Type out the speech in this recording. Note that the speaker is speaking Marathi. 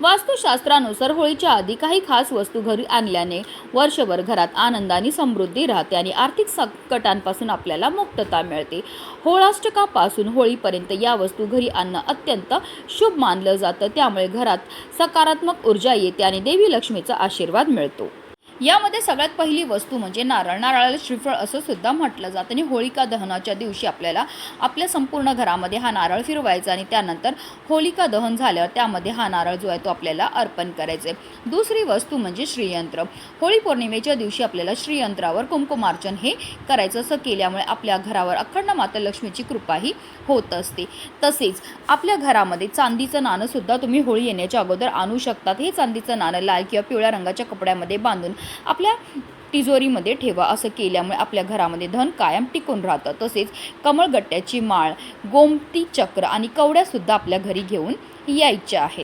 वास्तुशास्त्रानुसार होळीच्या आधी काही खास वस्तू घरी आणल्याने वर्षभर घरात आनंदाने समृद्धी राहते आणि आर्थिक संकटांपासून आपल्याला मुक्तता मिळते. होळाष्टकापासून होळीपर्यंत या वस्तू घरी आणणं अत्यंत शुभ मानलं जातं. त्यामुळे घरात सकारात्मक ऊर्जा येते आणि देवी लक्ष्मीचा आशीर्वाद मिळतो. यामध्ये सगळ्यात पहिली वस्तू म्हणजे नारळ. नारळाला श्रीफळ असं सुद्धा म्हटलं जातं. आणि होळिका दहनाच्या दिवशी आपल्याला आपल्या संपूर्ण घरामध्ये हा नारळ फिरवायचा आणि त्यानंतर होलिका दहन झाल्यावर त्यामध्ये हा नारळ जो आहे तो आपल्याला अर्पण करायचे. दुसरी वस्तू म्हणजे श्रीयंत्र. होळी पौर्णिमेच्या दिवशी आपल्याला श्रीयंत्रावर कुंकुमार्चन हे करायचं. असं केल्यामुळे आपल्या घरावर अखंड माता लक्ष्मीची कृपाही होत असते. तसेच आपल्या घरामध्ये चांदीचं नाणं सुद्धा तुम्ही होळी येण्याच्या अगोदर आणू शकतात. हे चांदीचं नाणं लाल किंवा पिवळ्या रंगाच्या कपड्यामध्ये बांधून आपल्या तिजोरीमध्ये ठेवा. असं केल्यामुळे आपल्या घरामध्ये धन कायम टिकून राहतं. तसेच कमळगट्ट्याची माळ गोमती चक्र आणि कवड्यासुद्धा आपल्या घरी घेऊन यायच्या आहेत.